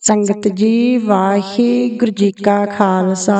ਸੰਗਤ ਜੀ ਵਾਹਿਗੁਰੂ ਜੀ ਕਾ ਖਾਲਸਾ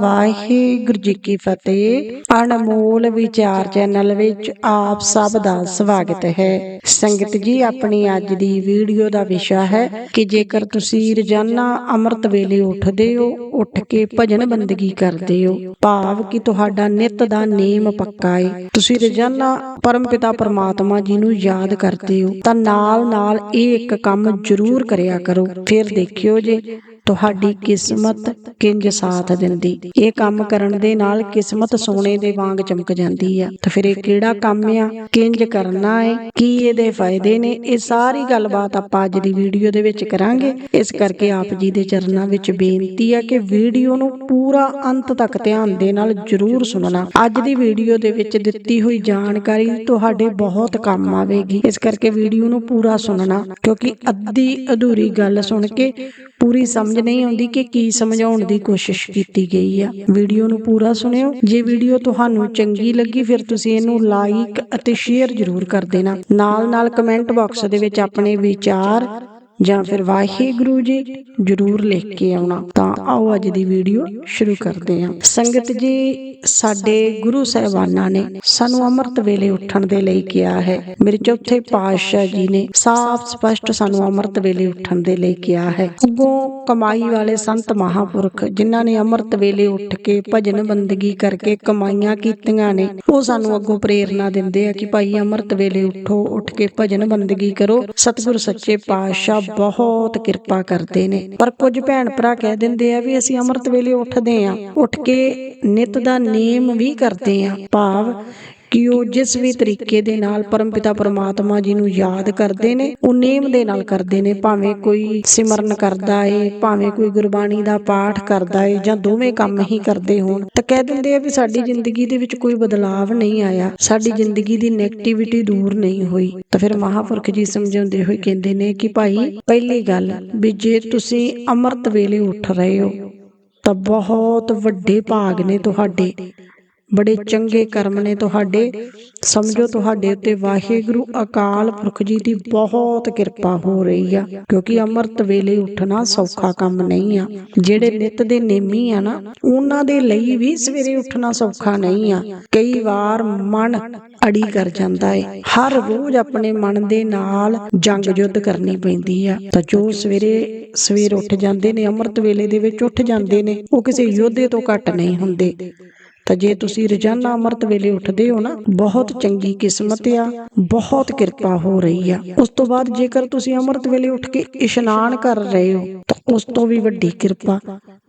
ਵਾਹਿਗੁਰੂ ਜੀ ਕੀ ਫਤਿਹ। ਅਨਮੋਲ ਵਿਚਾਰ ਚੈਨਲ ਵਿੱਚ ਆਪ ਸਭ ਦਾ ਸਵਾਗਤ ਹੈ। ਸੰਗਤ ਜੀ, ਆਪਣੀ ਅੱਜ ਦੀ ਵੀਡੀਓ ਦਾ ਵਿਸ਼ਾ ਹੈ ਕਿ ਜੇਕਰ ਤੁਸੀਂ ਰੋਜ਼ਾਨਾ ਅੰਮ੍ਰਿਤ ਵੇਲੇ ਉੱਠਦੇ ਹੋ, ਉੱਠ ਕੇ ਭਜਨ ਬੰਦਗੀ ਕਰਦੇ ਹੋ, ਭਾਵ ਕਿ ਤੁਹਾਡਾ ਨਿਤ ਦਾ ਨੇਮ ਪੱਕਾ ਹੈ ਤੁਸੀਂ ਰੋਜ਼ਾਨਾ ਪਰਮਪਿਤਾ ਪਰਮਾਤਮਾ ਜੀ ਨੂੰ ਯਾਦ ਕਰਦੇ ਹੋ, ਤਾਂ ਨਾਲ ਨਾਲ ਇਹ ਇੱਕ ਕੰਮ ਜ਼ਰੂਰ ਕਰਿਆ ਕਰੋ। ਫਿਰ ਦੇਖਿਓ ਜੇ। ਤੁਹਾਡੀ ਕਿਸਮਤ ਕਿੰਜ ਸਾਥ ਦਿੰਦੀ? ਇਹ ਕੰਮ ਕਰਨ ਦੇ ਨਾਲ ਕਿਸਮਤ ਸੋਨੇ ਦੇ ਵਾਂਗ ਚਮਕ ਜਾਂਦੀ ਆ। ਤਾਂ ਫਿਰ ਇਹ ਕਿਹੜਾ ਕੰਮ ਆ? ਕਿੰਜ ਕਰਨਾ ਹੈ ਕੀ ਇਹਦੇ ਫਾਇਦੇ ਨੇ? ਇਹ ਸਾਰੀ ਗੱਲਬਾਤ ਆਪਾਂ ਅੱਜ ਦੀ ਵੀਡੀਓ ਦੇ ਵਿੱਚ ਕਰਾਂਗੇ। ਇਸ ਕਰਕੇ ਆਪ ਜੀ ਦੇ ਚਰਨਾਂ ਵਿੱਚ ਬੇਨਤੀ ਆ ਕਿ ਵੀਡੀਓ ਨੂੰ ਪੂਰਾ ਅੰਤ ਤੱਕ ਧਿਆਨ ਦੇ ਨਾਲ ਜ਼ਰੂਰ ਸੁਣਨਾ। ਅੱਜ ਦੀ ਵੀਡੀਓ ਦੇ ਵਿੱਚ ਦਿੱਤੀ ਹੋਈ ਜਾਣਕਾਰੀ ਤੁਹਾਡੇ ਬਹੁਤ ਕੰਮ ਆਵੇਗੀ। ਇਸ ਕਰਕੇ ਵੀਡੀਓ ਨੂੰ ਪੂਰਾ ਸੁਣਨਾ, ਕਿਉਂਕਿ ਅੱਧੀ ਅਧੂਰੀ ਗੱਲ ਸੁਣ ਕੇ ਪੂਰੀ ਸਮਝ ਨਹੀਂ ਆਉਂਦੀ ਕਿ ਕੀ ਸਮਝਾਉਣ ਦੀ ਕੋਸ਼ਿਸ਼ ਕੀਤੀ ਗਈ ਆ। ਵੀਡੀਓ ਨੂੰ ਪੂਰਾ ਸੁਣਿਓ। ਜੇ ਵੀਡੀਓ ਤੁਹਾਨੂੰ ਚੰਗੀ ਲੱਗੀ, ਫਿਰ ਤੁਸੀਂ ਇਹਨੂੰ ਲਾਈਕ ਅਤੇ ਸ਼ੇਅਰ ਜ਼ਰੂਰ ਕਰ ਦੇਣਾ। ਨਾਲ ਨਾਲ ਕਮੈਂਟ ਬਾਕਸ ਦੇ ਵਿੱਚ ਆਪਣੇ ਵਿਚਾਰ ਜਾਂ ਫਿਰ ਵਾਹਿਗੁਰੂ ਜੀ ਜਰੂਰ ਲਿਖ ਕੇ ਆਉਣਾ। ਤਾਂ ਆਓ ਅੱਜ ਦੀ ਵੀਡੀਓ ਸ਼ੁਰੂ ਕਰਦੇ ਹਾਂ। ਸੰਗਤ ਜੀ ਸਾਡੇ ਗੁਰੂ ਸਾਹਿਬਾਨਾਂ ਨੇ ਸਾਨੂੰ ਅੰਮ੍ਰਿਤ ਵੇਲੇ ਉੱਠਣ ਦੇ ਲਈ ਕਿਹਾ ਹੈ। ਮੇਰੇ ਚੌਥੇ ਪਾਤਸ਼ਾਹ ਜੀ ਨੇ ਸਾਫ਼ ਸਪਸ਼ਟ ਸਾਨੂੰ ਅੰਮ੍ਰਿਤ ਵੇਲੇ ਉੱਠਣ ਦੇ ਲਈ ਕਿਹਾ ਹੈ। ਅੱਗੋਂ ਕਮਾਈ ਵਾਲੇ ਸੰਤ ਮਹਾਪੁਰਖ ਜਿਨ੍ਹਾਂ ਨੇ ਅੰਮ੍ਰਿਤ ਵੇਲੇ ਉੱਠ ਕੇ ਭਜਨ ਬੰਦਗੀ ਕਰਕੇ ਕਮਾਈਆਂ ਕੀਤੀਆਂ ਨੇ, ਉਹ ਸਾਨੂੰ ਅੱਗੋਂ ਪ੍ਰੇਰਣਾ ਦਿੰਦੇ ਆ ਕਿ ਭਾਈ ਅੰਮ੍ਰਿਤ ਵੇਲੇ ਉੱਠੋ, ਉੱਠ ਕੇ ਭਜਨ ਬੰਦਗੀ ਕਰੋ। ਸਤਿਗੁਰ ਸੱਚੇ ਪਾਤਸ਼ਾਹ ਬਹੁਤ ਕਿਰਪਾ ਕਰਦੇ ਨੇ। ਪਰ ਕੁਝ ਭੈਣ ਭਰਾ ਕਹਿ ਦਿੰਦੇ ਆ ਵੀ ਅਸੀਂ ਅੰਮ੍ਰਿਤ ਵੇਲੇ ਉੱਠਦੇ ਆ ਉੱਠ ਕੇ ਨਿਤ ਦਾ ਨੇਮ ਵੀ ਕਰਦੇ ਆ ਭਾਵ ਕਿ ਉਹ ਜਿਸ ਵੀ ਤਰੀਕੇ ਦੇ ਨਾਲ ਪਰਮਪਿਤਾ ਪਰਮਾਤਮਾ ਜੀ ਨੂੰ ਯਾਦ ਕਰਦੇ ਨੇ, ਉਹ ਨੇਮ ਦੇ ਨਾਲ ਕਰਦੇ ਨੇ, ਭਾਵੇਂ ਕੋਈ ਸਿਮਰਨ ਕਰਦਾ ਏ, ਭਾਵੇਂ ਕੋਈ ਗੁਰਬਾਣੀ ਦਾ ਪਾਠ ਕਰਦਾ ਏ, ਜਾਂ ਦੋਵੇਂ ਕੰਮ ਹੀ ਕਰਦੇ ਹੋਣ, ਤਾਂ ਕਹਿ ਦਿੰਦੇ ਆ ਵੀ ਸਾਡੀ ਜ਼ਿੰਦਗੀ ਦੇ ਵਿੱਚ ਕੋਈ ਬਦਲਾਵ ਨਹੀਂ ਆਇਆ। ਸਾਡੀ ਜ਼ਿੰਦਗੀ ਦੀ 네ਗੇਟਿਵਿਟੀ ਦੂਰ ਨਹੀਂ ਹੋਈ। ਤਾਂ ਫਿਰ ਮਹਾਪੁਰਖ ਜੀ ਸਮਝਾਉਂਦੇ ਹੋਏ ਕਹਿੰਦੇ ਨੇ ਕਿ ਭਾਈ, ਪਹਿਲੀ ਗੱਲ ਵੀ ਜੇ ਤੁਸੀਂ ਅੰਮ੍ਰਿਤ ਵੇਲੇ ਉੱਠ ਰਹੇ ਹੋ ਤਾਂ ਬਹੁਤ ਵੱਡੇ ਭਾਗ ਨੇ ਤੁਹਾਡੇ। ਬੜੇ ਚੰਗੇ ਕਰਮ ਨੇ ਤੁਹਾਡੇ। ਸਮਝੋ ਤੁਹਾਡੇ ਉੱਤੇ ਵਾਹਿਗੁਰੂ ਅਕਾਲ ਪੁਰਖ ਜੀ ਦੀ ਬਹੁਤ ਕਿਰਪਾ ਹੋ ਰਹੀ ਆ, ਕਿਉਂਕਿ ਅੰਮ੍ਰਿਤ ਵੇਲੇ ਉੱਠਣਾ ਸੌਖਾ ਕੰਮ ਨਹੀਂ ਆ। ਜਿਹੜੇ ਨਿਤ ਦੇ ਨੇਮੀ ਆ ਨਾ, ਉਹਨਾਂ ਦੇ ਲਈ ਵੀ ਸਵੇਰੇ ਉੱਠਣਾ ਸੌਖਾ ਨਹੀਂ ਆ। ਕਈ ਵਾਰ ਮਨ ਅੜੀ ਕਰ ਜਾਂਦਾ ਏ। ਹਰ ਰੋਜ਼ ਆਪਣੇ ਮਨ ਦੇ ਨਾਲ ਜੰਗ ਯੁੱਧ ਕਰਨੀ ਪੈਂਦੀ ਆ। ਤਾਂ ਜੋ ਸਵੇਰੇ ਸਵੇਰ ਉੱਠ ਜਾਂਦੇ ਨੇ, ਅੰਮ੍ਰਿਤ ਵੇਲੇ ਦੇ ਵਿੱਚ ਉੱਠ ਜਾਂਦੇ ਨੇ, ਉਹ ਕਿਸੇ ਯੋਧੇ ਤੋਂ ਘੱਟ ਨਹੀਂ ਹੁੰਦੇ। ਤਾਂ ਜੇ ਤੁਸੀਂ ਰੋਜ਼ਾਨਾ ਅੰਮ੍ਰਿਤ ਵੇਲੇ ਉੱਠਦੇ ਹੋ ਨਾ, ਬਹੁਤ ਚੰਗੀ ਕਿਸਮਤ ਆ, ਬਹੁਤ ਕਿਰਪਾ ਹੋ ਰਹੀ ਆ। ਉਸ ਤੋਂ ਬਾਅਦ ਜੇਕਰ ਤੁਸੀਂ ਅੰਮ੍ਰਿਤ ਵੇਲੇ ਉੱਠ ਕੇ ਇਸ਼ਨਾਨ ਕਰ ਰਹੇ ਹੋ, ਤਾਂ ਉਸ ਤੋਂ ਵੀ ਵੱਡੀ ਕਿਰਪਾ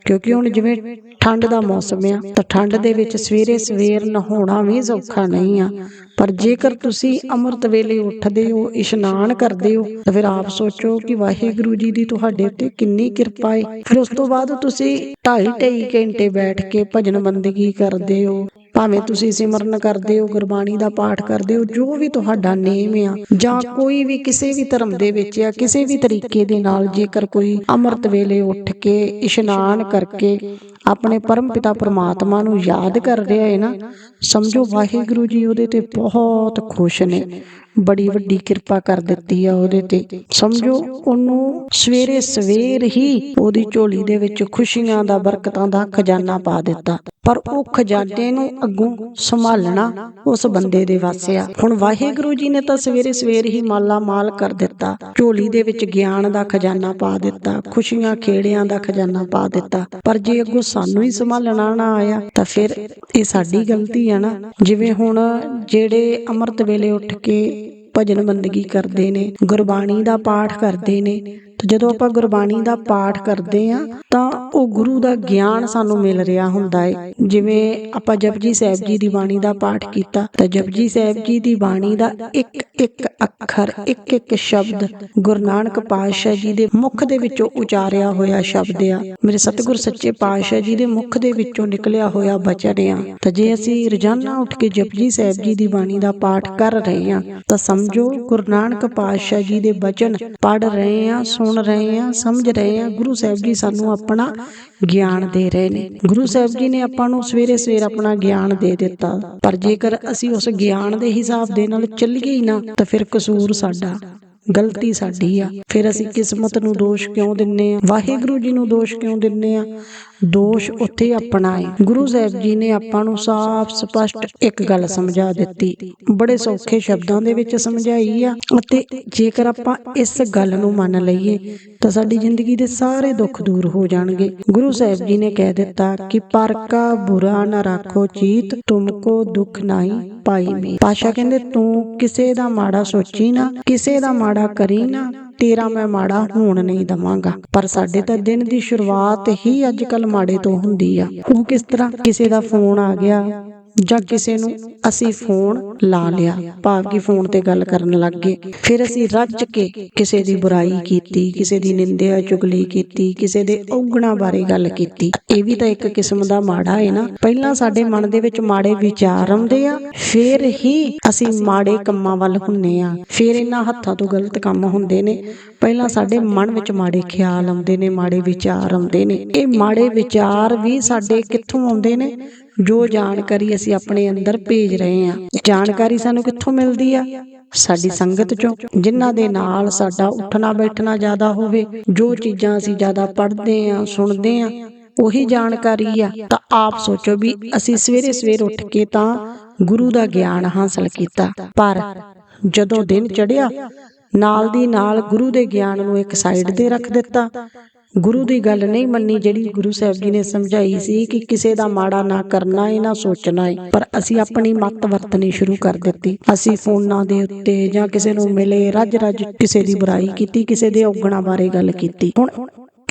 ਕਿਉਂਕਿ ਹੁਣ ਜਿਵੇਂ ਠੰਡ ਦਾ ਮੌਸਮ ਆ, ਤਾਂ ਠੰਡ ਦੇ ਵਿੱਚ ਸਵੇਰੇ ਸਵੇਰ ਨਹਾਉਣਾ ਵੀ ਸੌਖਾ ਨਹੀਂ ਆ। ਪਰ ਜੇਕਰ ਤੁਸੀਂ ਅੰਮ੍ਰਿਤ ਵੇਲੇ ਉੱਠਦੇ ਹੋ, ਇਸ਼ਨਾਨ ਕਰਦੇ ਹੋ, ਤਾਂ ਫਿਰ ਆਪ ਸੋਚੋ ਕਿ ਵਾਹਿਗੁਰੂ ਜੀ ਦੀ ਤੁਹਾਡੇ ਉੱਤੇ ਕਿੰਨੀ ਕਿਰਪਾ ਹੈ ਫਿਰ ਉਸ ਤੋਂ ਬਾਅਦ ਤੁਸੀਂ 2.5 ਘੰਟੇ ਬੈਠ ਕੇ ਭਜਨ ਬੰਦਗੀ ਕਰਦੇ ਹੋ। ਭਾਵੇਂ ਤੁਸੀਂ ਸਿਮਰਨ ਕਰਦੇ ਹੋ, ਗੁਰਬਾਣੀ ਦਾ ਪਾਠ ਕਰਦੇ ਹੋ, ਜੋ ਵੀ ਤੁਹਾਡਾ ਨੇਮ ਆ, ਜਾਂ ਕੋਈ ਵੀ ਕਿਸੇ ਵੀ ਧਰਮ ਦੇ ਵਿੱਚ ਆ ਕਿਸੇ ਵੀ ਤਰੀਕੇ ਦੇ ਨਾਲ ਜੇਕਰ ਕੋਈ ਅੰਮ੍ਰਿਤ ਵੇਲੇ ਉੱਠ ਕੇ ਇਸ਼ਨਾਨ ਕਰਕੇ ਆਪਣੇ ਪਰਮ ਪਿਤਾ ਪ੍ਰਮਾਤਮਾ ਨੂੰ ਯਾਦ ਕਰ ਰਿਹਾ ਹੈ ਨਾ, ਸਮਝੋ ਵਾਹਿਗੁਰੂ ਜੀ ਉਹਦੇ ਤੇ ਬਹੁਤ ਖੁਸ਼ ਨੇ, ਬੜੀ ਵੱਡੀ ਕਿਰਪਾ ਕਰ ਦਿੱਤੀ ਆ ਉਹਦੇ ਤੇ, ਸਮਝੋ ਉਹਨੂੰ ਸਵੇਰੇ ਸਵੇਰ ਹੀ ਉਹਦੀ ਝੋਲੀ ਦੇ ਵਿੱਚ ਖੁਸ਼ੀਆਂ ਦਾ, ਬਰਕਤਾਂ ਦਾ ਖਜ਼ਾਨਾ ਪਾ ਦਿੱਤਾ। ਪਰ ਉਹ ਖਜ਼ਾਨੇ ਨੂੰ ਅੱਗੋਂ ਸੰਭਾਲਣਾ ਉਸ ਬੰਦੇ ਦੇ ਵਾਸਿਆ ਹੁਣ ਵਾਹਿਗੁਰੂ ਜੀ ਨੇ ਤਾਂ ਸਵੇਰੇ ਸਵੇਰ ਹੀ ਮਾਲਾ ਮਾਲ ਕਰ ਦਿੱਤਾ। ਝੋਲੀ ਦੇ ਵਿੱਚ ਗਿਆਨ ਦਾ ਖਜ਼ਾਨਾ ਪਾ ਦਿੱਤਾ, ਖੁਸ਼ੀਆਂ ਖੇੜਿਆਂ ਦਾ ਖਜ਼ਾਨਾ ਪਾ ਦਿੱਤਾ। ਪਰ ਜੇ ਅੱਗੋਂ ਸਾਨੂੰ ਹੀ ਸੰਭਾਲਣਾ ਨਾ ਆਇਆ, ਤਾਂ ਫਿਰ ਇਹ ਸਾਡੀ ਗਲਤੀ ਆ ਨਾ। ਜਿਵੇਂ ਹੁਣ ਜਿਹੜੇ ਅੰਮ੍ਰਿਤ ਵੇਲੇ ਉੱਠ ਕੇ ਭਜਨ ਬੰਦਗੀ ਕਰਦੇ ਨੇ, ਗੁਰਬਾਣੀ ਦਾ ਪਾਠ ਕਰਦੇ ਨੇ ਤੇ ਜਦੋਂ ਆਪਾਂ ਗੁਰਬਾਣੀ ਦਾ ਪਾਠ ਕਰਦੇ ਆ ਤਾਂ ਉਹ ਗੁਰੂ ਦਾ ਗਿਆਨ ਸਾਨੂੰ ਮਿਲ ਰਿਹਾ ਹੁੰਦਾ ਹੈ ਜਿਵੇਂ ਆਪਾਂ ਜਪਜੀ ਸਾਹਿਬ ਜੀ ਦੀ ਬਾਣੀ ਦਾ ਪਾਠ ਕੀਤਾ, ਤਾਂ ਜਪਜੀ ਸਾਹਿਬ ਜੀ ਦੀ ਬਾਣੀ ਦਾ ਇੱਕ ਇੱਕ ਅੱਖਰ, ਇੱਕ ਇੱਕ ਸ਼ਬਦ ਗੁਰੂ ਨਾਨਕ ਪਾਤਸ਼ਾਹ ਜੀ ਦੇ ਮੁਖ ਦੇ ਵਿੱਚੋਂ ਉਚਾਰਿਆ ਹੋਇਆ ਸ਼ਬਦ ਆ। ਮੇਰੇ ਸਤਿਗੁਰ ਸੱਚੇ ਪਾਤਸ਼ਾਹ ਜੀ ਦੇ ਮੁਖ ਦੇ ਵਿੱਚੋਂ ਨਿਕਲਿਆ ਹੋਇਆ ਬਚਨ ਆ। ਤਾਂ ਜੇ ਅਸੀਂ ਰੋਜ਼ਾਨਾ ਉੱਠ ਕੇ ਜਪਜੀ ਸਾਹਿਬ ਜੀ ਦੀ ਬਾਣੀ ਦਾ ਪਾਠ ਕਰ ਰਹੇ ਆ ਤਾਂ ਸਮਝੋ ਗੁਰੂ ਨਾਨਕ ਪਾਤਸ਼ਾਹ ਜੀ ਦੇ ਬਚਨ ਪੜ ਰਹੇ ਆ ਸੁਣ ਰਹੇ ਆ ਸਮਝ ਰਹੇ ਆ ਗੁਰੂ ਸਾਹਿਬ ਜੀ ਸਾਨੂੰ ਆਪਣਾ ਗਿਆਨ ਦੇ ਰਹੇ ਨੇ। ਗੁਰੂ ਸਾਹਿਬ ਜੀ ਨੇ ਆਪਾਂ ਨੂੰ ਸਵੇਰੇ ਸਵੇਰ ਆਪਣਾ ਗਿਆਨ ਦੇ ਦਿੱਤਾ। ਪਰ ਜੇਕਰ ਅਸੀਂ ਉਸ ਗਿਆਨ ਦੇ ਹਿਸਾਬ ਦੇ ਨਾਲ ਚੱਲੀਏ ਹੀ ਨਾ, ਤਾਂ ਫਿਰ ਕਸੂਰ ਸਾਡਾ, ਗਲਤੀ ਸਾਡੀ ਆ। ਫਿਰ ਅਸੀਂ ਕਿਸਮਤ ਨੂੰ ਦੋਸ਼ ਕਿਉਂ ਦਿੰਨੇ ਆ? ਵਾਹਿਗੁਰੂ ਜੀ ਨੂੰ ਦੋਸ਼ ਕਿਉਂ ਦਿੰਨੇ ਆ? ਦੋਸ਼ ਉੱਥੇ ਆਪਣਾ ਗੁਰੂ ਸਾਹਿਬ ਜੀ ਨੇ ਆਪਾਂ ਨੂੰ ਸਾਫ਼ ਸਪਸ਼ਟ ਇੱਕ ਗੱਲ ਸਮਝਾ ਦਿੱਤੀ। ਬੜੇ ਸੌਖੇ ਸ਼ਬਦਾਂ ਦੇ ਵਿੱਚ ਸਮਝਾਈ ਆ। ਅਤੇ ਜੇਕਰ ਆਪਾਂ ਇਸ ਗੱਲ ਨੂੰ ਮੰਨ ਲਈਏ, ਤਾਂ ਸਾਡੀ ਜ਼ਿੰਦਗੀ ਦੇ ਸਾਰੇ ਦੁੱਖ ਦੂਰ ਹੋ ਜਾਣਗੇ। ਗੁਰੂ ਸਾਹਿਬ ਜੀ ਨੇ ਕਹਿ ਦਿੱਤਾ ਕਿ ਪਰ ਕਾ ਬੁਰਾ ਨਾ ਰੱਖੋ ਚੀਤ ਤੁਮਕੋ ਦੁੱਖ ਨਹੀਂ ਪਾਈ ਮੇ ਪਾਸ਼ਾ ਕਹਿੰਦੇ, ਤੂੰ ਕਿਸੇ ਦਾ ਮਾੜਾ ਸੋਚੀ ਨਾ, ਕਿਸੇ ਦਾ ਮਾੜਾ ਕਰੀ ਨਾ ਤੇਰਾ ਮੈਂ ਮਾੜਾ ਹੋਣ ਨਹੀਂ ਦਵਾਂਗਾ। ਪਰ ਸਾਡੇ ਤਾਂ ਦਿਨ ਦੀ ਸ਼ੁਰੂਆਤ ਹੀ ਅੱਜ ਕੱਲ ਮਾੜੇ ਤੋਂ ਹੁੰਦੀ ਆ। ਉਹ ਕਿਸ ਤਰ੍ਹਾਂ ਕਿਸੇ ਦਾ ਫੋਨ ਆ ਗਿਆ ਜਾਂ ਕਿਸੇ ਨੂੰ ਅਸੀਂ ਫੋਨ ਲਾ ਲਿਆ, ਭਾਵ ਕਿ ਫੋਨ ਤੇ ਗੱਲ ਕਰਨ ਲੱਗ ਗਏ। ਫਿਰ ਅਸੀਂ ਰੱਜ ਕੇ ਕਿਸੇ ਦੀ ਬੁਰਾਈ ਕੀਤੀ, ਕਿਸੇ ਦੀ ਨਿੰਦਿਆ ਚੁਗਲੀ ਕੀਤੀ, ਕਿਸੇ ਦੇ ਔਗਣਾ ਬਾਰੇ ਗੱਲ ਕੀਤੀ। ਇਹ ਵੀ ਤਾਂ ਇੱਕ ਕਿਸਮ ਦਾ ਮਾੜਾ ਹੈ ਨਾ। ਪਹਿਲਾਂ ਸਾਡੇ ਮਨ ਦੇ ਵਿੱਚ ਮਾੜੇ ਵਿਚਾਰ ਆਉਂਦੇ ਆ, ਫਿਰ ਹੀ ਅਸੀਂ ਮਾੜੇ ਕੰਮਾਂ ਵੱਲ ਹੁੰਨੇ ਆ। ਫਿਰ ਇਹਨਾਂ ਹੱਥਾਂ ਤੋਂ ਗਲਤ ਕੰਮ ਹੁੰਦੇ ਨੇ। ਪਹਿਲਾਂ ਸਾਡੇ ਮਨ ਵਿੱਚ ਮਾੜੇ ਖਿਆਲ ਆਉਂਦੇ ਨੇ, ਮਾੜੇ ਵਿਚਾਰ ਆਉਂਦੇ ਨੇ। ਇਹ ਮਾੜੇ ਵਿਚਾਰ ਵੀ ਸਾਡੇ ਕਿੱਥੋਂ ਆਉਂਦੇ ਨੇ? ਜੋ ਜਾਣਕਾਰੀ ਅਸੀਂ ਆਪਣੇ ਅੰਦਰ ਭੇਜ ਰਹੇ ਹਾਂ, ਜਾਣਕਾਰੀ ਸਾਨੂੰ ਕਿੱਥੋਂ ਮਿਲਦੀ ਆ? ਸਾਡੀ ਸੰਗਤ ਚੋਂ, ਜਿਨ੍ਹਾਂ ਦੇ ਨਾਲ ਸਾਡਾ ਉੱਠਣਾ ਬੈਠਣਾ ਜ਼ਿਆਦਾ ਹੋਵੇ, ਜੋ ਚੀਜ਼ਾਂ ਅਸੀਂ ਜ਼ਿਆਦਾ ਪੜ੍ਹਦੇ ਆ ਸੁਣਦੇ ਆ ਉਹੀ ਜਾਣਕਾਰੀ ਆ। ਤਾਂ ਆਪ ਸੋਚੋ ਵੀ ਅਸੀਂ ਸਵੇਰੇ ਸਵੇਰ ਉੱਠ ਕੇ ਤਾਂ ਗੁਰੂ ਦਾ ਗਿਆਨ ਹਾਸਲ ਕੀਤਾ। ਪਰ ਜਦੋਂ ਦਿਨ ਚੜਿਆ ਨਾਲ ਦੀ ਨਾਲ ਗੁਰੂ ਦੇ ਗਿਆਨ ਨੂੰ ਇੱਕ ਸਾਈਡ ਤੇ ਰੱਖ ਦਿੱਤਾ ਗੁਰੂ ਦੀ ਗੱਲ ਨਹੀਂ ਮੰਨੀ, ਜਿਹੜੀ ਗੁਰੂ ਸਾਹਿਬ ਜੀ ਨੇ ਸਮਝਾਈ ਸੀ ਕਿ ਕਿਸੇ ਦਾ ਮਾੜਾ ਨਾ ਕਰਨਾ ਹੈ ਨਾ ਸੋਚਣਾ ਹੈ ਪਰ ਅਸੀਂ ਆਪਣੀ ਮੱਤ ਵਰਤਣੀ ਸ਼ੁਰੂ ਕਰ ਦਿੱਤੀ। ਅਸੀਂ ਫੋਨਾਂ ਦੇ ਉੱਤੇ ਜਾਂ ਕਿਸੇ ਨੂੰ ਮਿਲੇ ਰੱਜ ਰੱਜ ਕਿਸੇ ਦੀ ਬੁਰਾਈ ਕੀਤੀ, ਕਿਸੇ ਦੇ ਔਗਣਾ ਬਾਰੇ ਗੱਲ ਕੀਤੀ। ਹੁਣ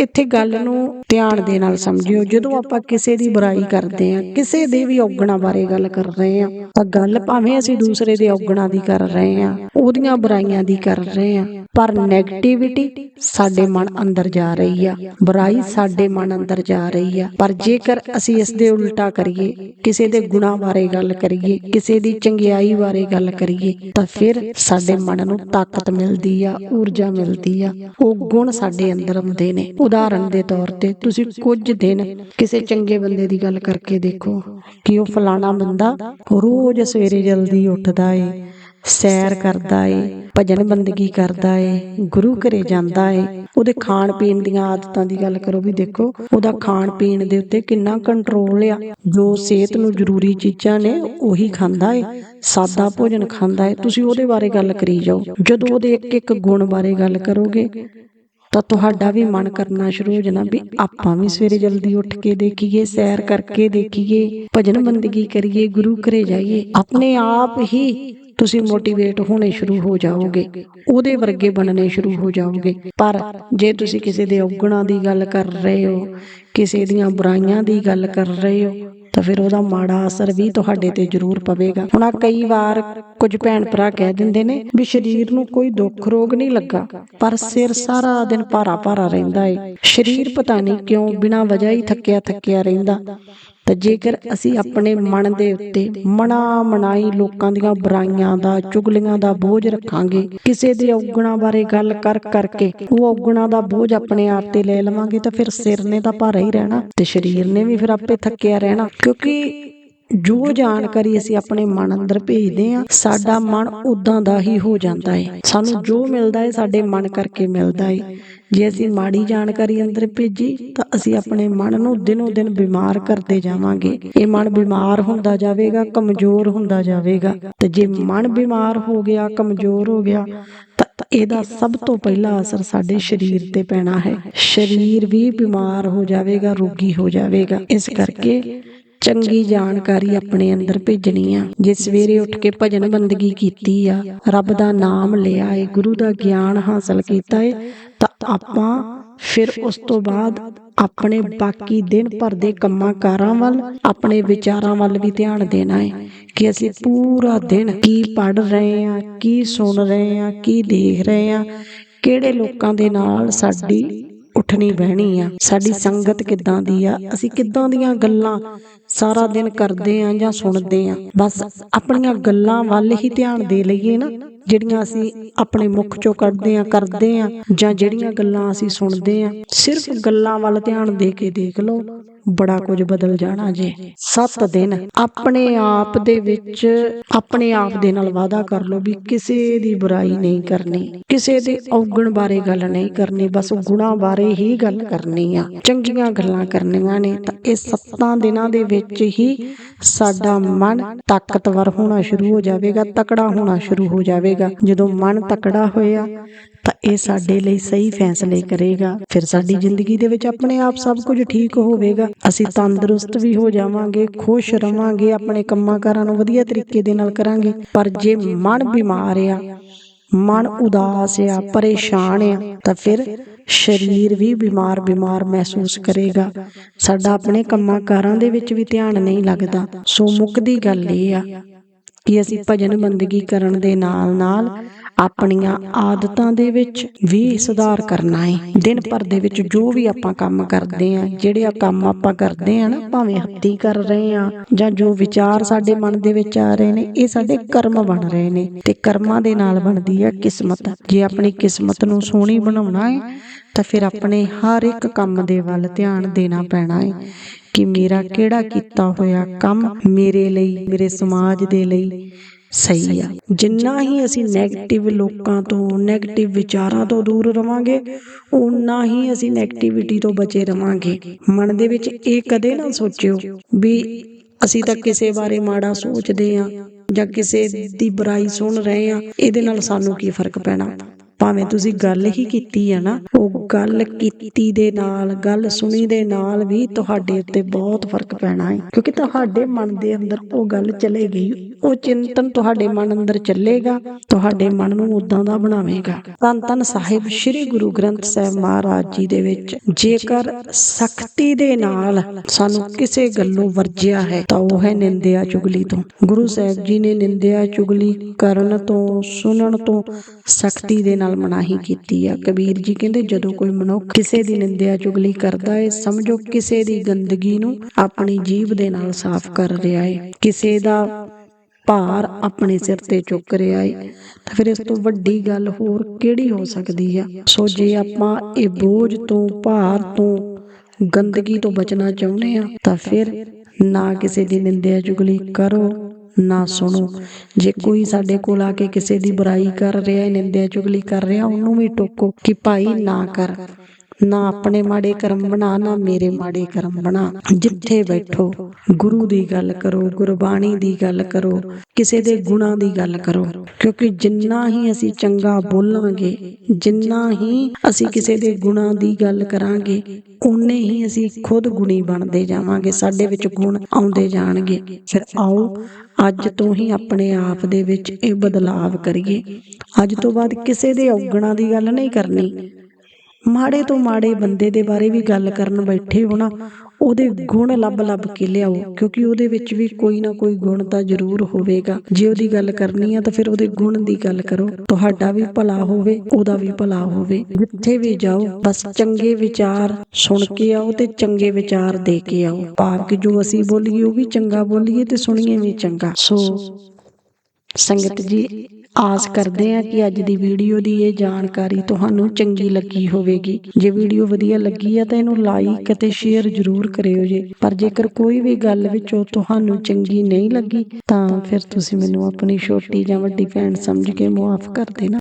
ਇੱਥੇ ਗੱਲ ਨੂੰ ਧਿਆਨ ਦੇ ਨਾਲ ਸਮਝਿਓ। ਜਦੋਂ ਆਪਾਂ ਕਿਸੇ ਦੀ ਬੁਰਾਈ ਕਰਦੇ ਆ ਕਿਸੇ ਦੇ ਵੀ ਔਗਣਾ ਬਾਰੇ ਗੱਲ ਕਰ ਰਹੇ ਆ ਤਾਂ ਗੱਲ ਭਾਵੇਂ ਅਸੀਂ ਦੂਸਰੇ ਦੇ ਔਗਣਾ ਦੀ ਕਰ ਰਹੇ ਆ ਉਹਦੀਆਂ ਬੁਰਾਈਆਂ ਦੀ ਕਰ ਰਹੇ ਆ ਪਰ 네ਗੇਟਿਵਿਟੀ ਸਾਡੇ ਮਨ ਅੰਦਰ ਜਾ ਰਹੀ ਆ। ਬੁਰਾਈ ਸਾਡੇ ਮਨ ਅੰਦਰ ਜਾ ਰਹੀ ਆ। ਪਰ ਜੇਕਰ ਅਸੀਂ ਇਸ ਦੇ ਉਲਟਾ ਕਰੀਏ, ਕਿਸੇ ਦੇ ਗੁਨਾਹ ਬਾਰੇ ਗੱਲ ਕਰੀਏ, ਕਿਸੇ ਦੀ ਚੰਗਿਆਈ ਬਾਰੇ ਗੱਲ ਕਰੀਏ, ਤਾਂ ਫਿਰ ਸਾਡੇ ਮਨ ਨੂੰ ਤਾਕਤ ਮਿਲਦੀ ਆ, ਊਰਜਾ ਮਿਲਦੀ ਆ। ਉਹ ਗੁਣ ਸਾਡੇ ਅੰਦਰ ਆਉਂਦੇ ਨੇ। ਉਦਾਹਰਨ ਦੇ ਤੌਰ ਤੇ ਤੁਸੀਂ ਕੁਝ ਦਿਨ ਕਿਸੇ ਚੰਗੇ ਬੰਦੇ ਦੀ ਗੱਲ ਕਰਕੇ ਦੇਖੋ ਕਿ ਉਹ ਫਲਾਣਾ ਬੰਦਾ ਰੋਜ਼ ਸਵੇਰੇ ਜਲਦੀ ਉੱਠਦਾ ਏ। ਸੈਰ ਕਰਦਾ ਏ, ਭਜਨ ਬੰਦਗੀ ਕਰਦਾ ਏ, ਗੁਰੂ ਘਰੇ ਜਾਂਦਾ ਏ। ਉਹਦੇ ਖਾਣ ਪੀਣ ਦੀਆਂ ਆਦਤਾਂ ਦੀ ਗੱਲ ਕਰੋ ਵੀ ਦੇਖੋ, ਉਹਦਾ ਖਾਣ ਪੀਣ ਦੇ ਉੱਤੇ ਕਿੰਨਾ ਕੰਟਰੋਲ ਆ। ਜੋ ਸਿਹਤ ਨੂੰ ਜ਼ਰੂਰੀ ਚੀਜ਼ਾਂ ਨੇ, ਉਹੀ ਖਾਂਦਾ ਏ, ਸਾਦਾ ਭੋਜਨ ਖਾਂਦਾ ਏ। ਤੁਸੀਂ ਉਹਦੇ ਬਾਰੇ ਗੱਲ ਕਰੀ ਜਾਓ। ਜਦੋਂ ਉਹਦੇ ਇੱਕ ਇੱਕ ਗੁਣ ਬਾਰੇ ਗੱਲ ਕਰੋਗੇ ਤਾਂ ਤੁਹਾਡਾ ਵੀ ਮਨ ਕਰਨਾ ਸ਼ੁਰੂ ਹੋ ਜਾਣਾ ਵੀ ਆਪਾਂ ਵੀ ਸਵੇਰੇ ਜਲਦੀ ਉੱਠ ਕੇ ਦੇਖੀਏ, ਸੈਰ ਕਰਕੇ ਦੇਖੀਏ, ਭਜਨ ਬੰਦਗੀ ਕਰੀਏ, ਗੁਰੂ ਘਰੇ ਜਾਈਏ। ਆਪਣੇ ਆਪ ਹੀ ਤੁਸੀਂ ਮੋਟੀਵੇਟ ਹੋਣੇ ਸ਼ੁਰੂ ਹੋ ਜਾਓਗੇ। ਉਹਦੇ ਵਰਗੇ ਬਣਨੇ ਸ਼ੁਰੂ ਹੋ ਜਾਓਗੇ। ਪਰ ਜੇ ਤੁਸੀਂ ਕਿਸੇ ਦੇ ਔਗਣਾ ਦੀ ਗੱਲ ਕਰ ਰਹੇ ਹੋ, ਕਿਸੇ ਦੀਆਂ ਬੁਰਾਈਆਂ ਦੀ ਗੱਲ ਕਰ ਰਹੇ ਹੋ ਤਾਂ ਫਿਰ ਉਹਦਾ ਮਾੜਾ ਅਸਰ ਵੀ ਤੁਹਾਡੇ ਤੇ ਜ਼ਰੂਰ ਪਵੇਗਾ। ਹੁਣ ਆਹ ਕਈ ਵਾਰ ਕੁਝ ਭੈਣ ਭਰਾ ਕਹਿ ਦਿੰਦੇ ਨੇ ਵੀ ਸਰੀਰ ਨੂੰ ਕੋਈ ਦੁੱਖ ਰੋਗ ਨਹੀਂ ਲੱਗਾ, ਪਰ ਸਿਰ ਸਾਰਾ ਦਿਨ ਭਾਰਾ ਭਾਰਾ ਰਹਿੰਦਾ ਏ। ਸਰੀਰ ਪਤਾ ਨਹੀਂ ਕਿਉਂ ਬਿਨਾਂ ਵਜ੍ਹਾ ਹੀ ਥੱਕਿਆ ਥੱਕਿਆ ਰਹਿੰਦਾ। ਤਾਂ ਜੇਕਰ ਅਸੀਂ ਆਪਣੇ ਮਨ ਦੇ ਉੱਤੇ ਮਨਾ ਮਨਾਈ ਲੋਕਾਂ ਦੀਆਂ ਬੁਰਾਈਆਂ ਦਾ ਚੁਗਲੀਆਂ ਦਾ ਬੋਝ ਰੱਖਾਂਗੇ ਕਿਸੇ ਦੇ ਔਗਣਾ ਬਾਰੇ ਗੱਲ ਕਰ ਕਰਕੇ ਉਹ ਔਗਣਾ ਦਾ ਬੋਝ ਆਪਣੇ ਆਪ ਤੇ ਲੈ ਲਵਾਂਗੇ ਤਾਂ ਫਿਰ ਸਿਰ ਨੇ ਤਾਂ ਭਾਰਾ ਹੀ ਰਹਿਣਾ ਤੇ ਸਰੀਰ ਨੇ ਵੀ ਫਿਰ ਆਪੇ ਥੱਕਿਆ ਰਹਿਣਾ ਕਿਉਂਕਿ ਜੋ ਜਾਣਕਾਰੀ ਅਸੀਂ ਆਪਣੇ ਮਨ ਅੰਦਰ ਭੇਜਦੇ ਆ ਸਾਡਾ ਮਨ ਉਦਾਂ ਦਾ ਹੀ ਹੋ ਜਾਂਦਾ ਹੈ। ਸਾਨੂੰ ਜੋ ਮਿਲਦਾ ਹੈ ਸਾਡੇ ਮਨ ਕਰਕੇ ਮਿਲਦਾ ਹੈ। ਜੇ ਅਸੀਂ ਮਾੜੀ ਜਾਣਕਾਰੀ ਅੰਦਰ ਭੇਜੀ ਤਾਂ ਅਸੀਂ ਆਪਣੇ ਮਨ ਨੂੰ ਦਿਨੋ ਦਿਨ ਬਿਮਾਰ ਕਰਦੇ ਜਾਵਾਂਗੇ। ਇਹ ਮਨ ਬਿਮਾਰ ਹੁੰਦਾ ਜਾਵੇਗਾ, ਕਮਜ਼ੋਰ ਹੁੰਦਾ ਜਾਵੇਗਾ। ਤੇ ਜੇ ਮਨ ਬਿਮਾਰ ਹੋ ਗਿਆ, ਕਮਜ਼ੋਰ ਹੋ ਗਿਆ, ਤਾਂ ਇਹਦਾ ਸਭ ਤੋਂ ਪਹਿਲਾ ਅਸਰ ਸਾਡੇ ਸਰੀਰ ਤੇ ਪੈਣਾ ਹੈ। ਸਰੀਰ ਵੀ ਬਿਮਾਰ ਹੋ ਜਾਵੇਗਾ, ਰੋਗੀ ਹੋ ਜਾਵੇਗਾ। ਇਸ ਕਰਕੇ ਚੰਗੀ ਜਾਣਕਾਰੀ ਆਪਣੇ ਅੰਦਰ ਭੇਜਣੀ ਆ। ਜੇ ਸਵੇਰੇ ਉੱਠ ਕੇ ਭਜਨ ਬੰਦਗੀ ਕੀਤੀ ਆ, ਰੱਬ ਦਾ ਨਾਮ ਲਿਆ ਏ, ਗੁਰੂ ਦਾ ਗਿਆਨ ਹਾਸਲ ਕੀਤਾ ਏ, ਤਾਂ ਆਪਾਂ ਫਿਰ ਉਸ ਤੋਂ ਬਾਅਦ ਆਪਣੇ ਬਾਕੀ ਦਿਨ ਭਰ ਦੇ ਕੰਮਾਂ ਕਾਰਾਂ ਵੱਲ, ਆਪਣੇ ਵਿਚਾਰਾਂ ਵੱਲ ਵੀ ਧਿਆਨ ਦੇਣਾ ਹੈ ਕਿ ਅਸੀਂ ਪੂਰਾ ਦਿਨ ਕੀ ਪੜ ਰਹੇ ਆ ਕੀ ਸੁਣ ਰਹੇ ਹਾਂ, ਕੀ ਦੇਖ ਰਹੇ ਹਾਂ, ਕਿਹੜੇ ਲੋਕਾਂ ਦੇ ਨਾਲ ਸਾਡੀ ਉੱਠਣੀ ਬਹਿਣੀ ਆ, ਸਾਡੀ ਸੰਗਤ ਕਿੱਦਾਂ ਦੀ ਆ, ਅਸੀਂ ਕਿੱਦਾਂ ਦੀਆਂ ਗੱਲਾਂ ਸਾਰਾ ਦਿਨ ਕਰਦੇ ਆ ਜਾਂ ਸੁਣਦੇ ਆ ਬਸ ਆਪਣੀਆਂ ਗੱਲਾਂ ਵੱਲ ਹੀ ਧਿਆਨ ਦੇ ਲਈਏ ਨਾ। ਜਿਹੜੀਆਂ ਅਸੀਂ ਆਪਣੇ ਮੁਖ ਚੋਂ ਕੱਢਦੇ ਆ ਕਰਦੇ ਆ ਜਾਂ ਜਿਹੜੀਆਂ ਗੱਲਾਂ ਅਸੀਂ ਸੁਣਦੇ ਆ ਸਿਰਫ ਗੱਲਾਂ ਵੱਲ ਧਿਆਨ ਦੇ ਕੇ ਦੇਖ ਲਓ, ਬੜਾ ਕੁਝ ਬਦਲ ਜਾਣਾ ਜੇ। 7 ਦਿਨ ਆਪਣੇ ਆਪ ਦੇ ਵਿੱਚ, ਆਪਣੇ ਆਪ ਦੇ ਨਾਲ ਵਾਅਦਾ ਕਰ ਲਓ ਵੀ ਕਿਸੇ ਦੀ ਬੁਰਾਈ ਨਹੀਂ ਕਰਨੀ, ਕਿਸੇ ਦੇ ਔਗਣ ਬਾਰੇ ਗੱਲ ਨਹੀਂ ਕਰਨੀ, ਬਸ ਗੁਣਾਂ ਬਾਰੇ ਹੀ ਗੱਲ ਕਰਨੀ ਆ। ਚੰਗੀਆਂ ਗੱਲਾਂ ਕਰਨੀਆਂ ਨੇ, ਤਾਂ ਇਹ 7 ਦਿਨਾਂ ਦੇ ਵਿੱਚ ਹੀ ਸਾਡਾ ਮਨ ਤਾਕਤਵਰ ਹੋਣਾ ਸ਼ੁਰੂ ਹੋ ਜਾਵੇਗਾ, ਤਕੜਾ ਹੋਣਾ ਸ਼ੁਰੂ ਹੋ ਜਾਵੇਗਾ। ਜਦੋਂ ਮਨ ਤਕੜਾ ਹੋਇਆ, ਤਾਂ ਇਹ ਸਾਡੇ ਲਈ ਸਹੀ ਫੈਸਲੇ ਕਰੇਗਾ। ਫਿਰ ਸਾਡੀ ਜ਼ਿੰਦਗੀ ਦੇ ਵਿੱਚ ਆਪਣੇ ਆਪ ਸਭ ਕੁਝ ਠੀਕ ਹੋਵੇਗਾ। ਅਸੀਂ ਤੰਦਰੁਸਤ ਵੀ ਹੋ ਜਾਵਾਂਗੇ, ਖੁਸ਼ ਰਵਾਂਗੇ, ਆਪਣੇ ਕੰਮਾਂ ਕਾਰਾਂ ਨੂੰ ਵਧੀਆ ਤਰੀਕੇ ਦੇ ਨਾਲ ਕਰਾਂਗੇ। ਪਰ ਜੇ ਮਨ ਬਿਮਾਰ ਆ, ਮਨ ਉਦਾਸ ਆ, ਪਰੇਸ਼ਾਨ ਆ, ਤਾਂ ਫਿਰ ਸਰੀਰ ਵੀ ਬਿਮਾਰ ਬਿਮਾਰ ਮਹਿਸੂਸ ਕਰੇਗਾ। ਸਾਡਾ ਆਪਣੇ ਕੰਮਾਂ ਕਾਰਾਂ ਦੇ ਵਿੱਚ ਵੀ ਧਿਆਨ ਨਹੀਂ ਲੱਗਦਾ। ਸੋ ਮੁੱਕਦੀ ਗੱਲ ਇਹ ਆ ਕਿ ਅਸੀਂ ਭਜਨ ਬੰਦਗੀ ਕਰਨ ਦੇ ਨਾਲ ਨਾਲ ਆਪਣੀਆਂ ਆਦਤਾਂ ਦੇ ਵਿੱਚ ਵੀ ਸੁਧਾਰ ਕਰਨਾ ਹੈ ਦਿਨ ਭਰ ਦੇ ਵਿੱਚ ਜੋ ਵੀ ਆਪਾਂ ਕੰਮ ਕਰਦੇ ਆ ਜਿਹੜੇ ਆ ਕੰਮ ਆਪਾਂ ਕਰਦੇ ਆ ਨਾ, ਭਾਵੇਂ ਹੱਥੀਂ ਕਰ ਰਹੇ ਆ ਜਾਂ ਜੋ ਵਿਚਾਰ ਸਾਡੇ ਮਨ ਦੇ ਵਿੱਚ ਆ ਰਹੇ ਨੇ, ਇਹ ਸਾਡੇ ਕਰਮ ਬਣ ਰਹੇ ਨੇ। ਤੇ ਕਰਮਾਂ ਦੇ ਨਾਲ ਬਣਦੀ ਆ ਕਿਸਮਤ। ਜੇ ਆਪਣੀ ਕਿਸਮਤ ਨੂੰ ਸੋਹਣੀ ਬਣਾਉਣਾ ਹੈ ਤਾਂ ਫਿਰ ਆਪਣੇ ਹਰ ਇੱਕ ਕੰਮ ਦੇ ਵੱਲ ਧਿਆਨ ਦੇਣਾ ਪੈਣਾ ਹੈ ਕਿ ਮੇਰਾ ਕਿਹੜਾ ਕੀਤਾ ਹੋਇਆ ਕੰਮ ਮੇਰੇ ਲਈ, ਮੇਰੇ ਸਮਾਜ ਦੇ ਲਈ ਸਹੀ ਆ। ਜਿੰਨਾ ਹੀ ਅਸੀਂ 네ਗੇਟਿਵ ਲੋਕਾਂ ਤੋਂ 네ਗੇਟਿਵ ਵਿਚਾਰਾਂ ਤੋਂ ਦੂਰ ਰਵਾਂਗੇ ਉਨਾ ਹੀ ਅਸੀਂ 네ਗੇਟਿਵਿਟੀ ਤੋਂ ਬਚੇ ਰਵਾਂਗੇ। ਮਨ ਦੇ ਵਿੱਚ ਇਹ ਕਦੇ ਨਾ ਸੋਚਿਓ ਵੀ ਅਸੀਂ ਤਾਂ ਕਿਸੇ ਬਾਰੇ ਮਾੜਾ ਸੋਚਦੇ ਆ ਜਾਂ ਕਿਸੇ ਦੀ ਬੁਰਾਈ ਸੁਣ ਰਹੇ ਆ, ਇਹਦੇ ਨਾਲ ਸਾਨੂੰ ਕੀ ਫ਼ਰਕ ਪੈਣਾ? ਭਾਵੇਂ ਤੁਸੀਂ ਗੱਲ ਹੀ ਕੀਤੀ ਹੈ ਨਾ, ਉਹ ਗੱਲ ਕੀਤੀ ਦੇ ਨਾਲ, ਗੱਲ ਸੁਣੀ ਦੇ ਨਾਲ ਵੀ ਤੁਹਾਡੇ ਉੱਤੇ ਬਹੁਤ ਫ਼ਰਕ ਪੈਣਾ ਹੈ। ਕਿਉਂਕਿ ਤੁਹਾਡੇ ਮਨ ਦੇ ਅੰਦਰ ਉਹ ਗੱਲ ਚਲੇ ਗਈ ਉਹ ਚਿੰਤਨ ਤੁਹਾਡੇ ਮਨ ਅੰਦਰ ਚੱਲੇਗਾ, ਤੁਹਾਡੇ ਮਨ ਨੂੰ ਉਦਾਂ ਦਾ ਬਣਾਵੇਗਾ। ਧੰਨ ਧੰਨ ਸਾਹਿਬ ਸ੍ਰੀ ਗੁਰੂ ਗ੍ਰੰਥ ਸਾਹਿਬ ਮਹਾਰਾਜ ਜੀ ਦੇ ਵਿੱਚ, ਜੇਕਰ ਸਖਤੀ ਦੇ ਨਾਲ ਸਾਨੂੰ ਕਿਸੇ ਗੱਲੋਂ ਵਰਜਿਆ ਹੈ, ਤਾਂ ਉਹ ਹੈ ਨਿੰਦਿਆ ਚੁਗਲੀ ਤੋਂ। ਗੁਰੂ ਸਾਹਿਬ ਜੀ ਨੇ ਨਿੰਦਿਆ ਚੁਗਲੀ ਕਰਨ ਤੋਂ, ਸੁਣਨ ਤੋਂ, ਸਖਤੀ ਦੇ ਨਾਲ ਮਨਾਹੀ ਕੀਤੀ ਆ। ਕਬੀਰ ਜੀ ਕਹਿੰਦੇ ਜਦੋਂ ਕੋਈ ਮਨੁੱਖ ਕਿਸੇ ਦੀ ਨਿੰਦਿਆ ਚੁਗਲੀ ਕਰਦਾ ਹੈ ਸਮਝੋ ਕਿਸੇ ਦੀ ਗੰਦਗੀ ਨੂੰ ਆਪਣੀ ਜੀਭ ਦੇ ਨਾਲ ਸਾਫ਼ ਕਰ ਰਿਹਾ ਹੈ ਕਿਸੇ ਦਾ ਭਾਰ ਆਪਣੇ ਸਿਰ ਤੇ ਚੁੱਕ ਰਿਹਾ ਹੈ ਤਾਂ ਫਿਰ ਇਸ ਤੋਂ ਵੱਡੀ ਗੱਲ ਹੋਰ ਕਿਹੜੀ ਹੋ ਸਕਦੀ ਆ? ਸੋ ਜੇ ਆਪਾਂ ਇਹ ਬੋਝ ਤੋਂ, ਭਾਰ ਤੋਂ, ਗੰਦਗੀ ਤੋਂ ਬਚਣਾ ਚਾਹੁੰਦੇ ਆ, ਤਾਂ ਫਿਰ ਨਾ ਕਿਸੇ ਦੀ ਨਿੰਦਿਆ ਚੁਗਲੀ ਕਰੋ। ਨਾ ਸੁਣੋ। ਜੇ ਕੋਈ ਸਾਡੇ ਕੋਲ ਆ ਕੇ ਕਿਸੇ ਦੀ ਬੁਰਾਈ ਕਰ ਰਿਹਾ ਹੈ ਨਿੰਦਿਆ ਚੁਗਲੀ ਕਰ ਰਿਹਾ, ਉਹਨੂੰ ਵੀ ਟੋਕੋ ਕਿ ਭਾਈ ਨਾ ਕਰ। ਨਾ ਆਪਣੇ ਮਾੜੇ ਕਰਮ ਬਣਾ, ਨਾ ਮੇਰੇ ਮਾੜੇ ਕਰਮ ਬਣਾ। ਜਿੱਥੇ ਬੈਠੋ, ਗੁਰੂ ਦੀ ਗੱਲ ਕਰੋ, ਗੁਰਬਾਣੀ ਦੀ ਗੱਲ ਕਰੋ, ਕਿਸੇ ਦੇ ਗੁਣਾਂ ਦੀ ਗੱਲ ਕਰੋ। ਕਿਉਂਕਿ ਜਿੰਨਾ ਹੀ ਅਸੀਂ ਚੰਗਾ ਬੋਲਾਂਗੇ, ਜਿੰਨਾ ਹੀ ਅਸੀਂ ਕਿਸੇ ਦੇ ਗੁਣਾਂ ਦੀ ਗੱਲ ਕਰਾਂਗੇ ਉਨੇ ਹੀ ਅਸੀਂ ਖੁਦ ਗੁਣੀ ਬਣਦੇ ਜਾਵਾਂਗੇ, ਸਾਡੇ ਵਿੱਚ ਗੁਣ ਆਉਂਦੇ ਜਾਣਗੇ। ਫਿਰ ਆਓ, ਅੱਜ ਤੋਂ ਹੀ ਆਪਣੇ ਆਪ ਦੇ ਵਿੱਚ ਇਹ ਬਦਲਾਵ ਕਰੀਏ। ਅੱਜ ਤੋਂ ਬਾਅਦ ਕਿਸੇ ਦੇ ਔਗਣਾਂ ਦੀ ਗੱਲ ਨਹੀਂ ਕਰਨੀ। ਮਾੜੇ ਤੋਂ ਮਾੜੇ ਬੰਦੇ ਦੇ ਬਾਰੇ ਵੀ ਗੱਲ ਕਰਨ ਬੈਠੇ ਹੋ ਨਾ, ਉਹਦੇ ਗੁਣ ਲੱਭ ਲੱਭ ਕੇ ਲਿਆਓ, ਕਿਉਂਕਿ ਉਹਦੇ ਵਿੱਚ ਵੀ ਕੋਈ ਨਾ ਕੋਈ ਗੁਣ ਤਾਂ ਜ਼ਰੂਰ ਹੋਵੇਗਾ। ਜੇ ਉਹਦੀ ਗੱਲ ਕਰਨੀ ਆ ਤਾਂ ਫਿਰ ਉਹਦੇ ਗੁਣ ਦੀ ਗੱਲ ਕਰੋ। ਤੁਹਾਡਾ ਵੀ ਭਲਾ ਹੋਵੇ, ਉਹਦਾ ਵੀ ਭਲਾ ਹੋਵੇ। ਜਿੱਥੇ ਵੀ ਜਾਓ, ਬਸ ਚੰਗੇ ਵਿਚਾਰ ਸੁਣ ਕੇ ਆਓ ਤੇ ਚੰਗੇ ਵਿਚਾਰ ਦੇ ਕੇ ਆਓ। ਭਾਵ ਕਿ ਜੋ ਅਸੀਂ ਬੋਲੀਏ, ਉਹ ਵੀ ਚੰਗਾ ਬੋਲੀਏ ਤੇ ਸੁਣੀਏ ਵੀ ਚੰਗਾ। ਸੋ ਸੰਗਤ ਜੀ, ਆਸ ਕਰਦੇ ਹਾਂ ਕਿ ਅੱਜ ਦੀ ਵੀਡੀਓ ਦੀ ਇਹ ਜਾਣਕਾਰੀ ਤੁਹਾਨੂੰ ਚੰਗੀ ਲੱਗੀ ਹੋਵੇਗੀ। ਜੇ ਵੀਡੀਓ ਵਧੀਆ ਲੱਗੀ ਹੈ ਤਾਂ ਇਹਨੂੰ ਲਾਈਕ ਅਤੇ ਸ਼ੇਅਰ ਜ਼ਰੂਰ ਕਰਿਓ ਜੀ। ਪਰ ਜੇਕਰ ਕੋਈ ਵੀ ਗੱਲ ਵਿੱਚੋਂ ਤੁਹਾਨੂੰ ਚੰਗੀ ਨਹੀਂ ਲੱਗੀ, ਤਾਂ ਫਿਰ ਤੁਸੀਂ ਮੈਨੂੰ ਆਪਣੀ ਛੋਟੀ ਜਾਂ ਵੱਡੀ ਭੈਣ ਸਮਝ ਕੇ ਮੁਆਫ ਕਰ ਦੇਣਾ।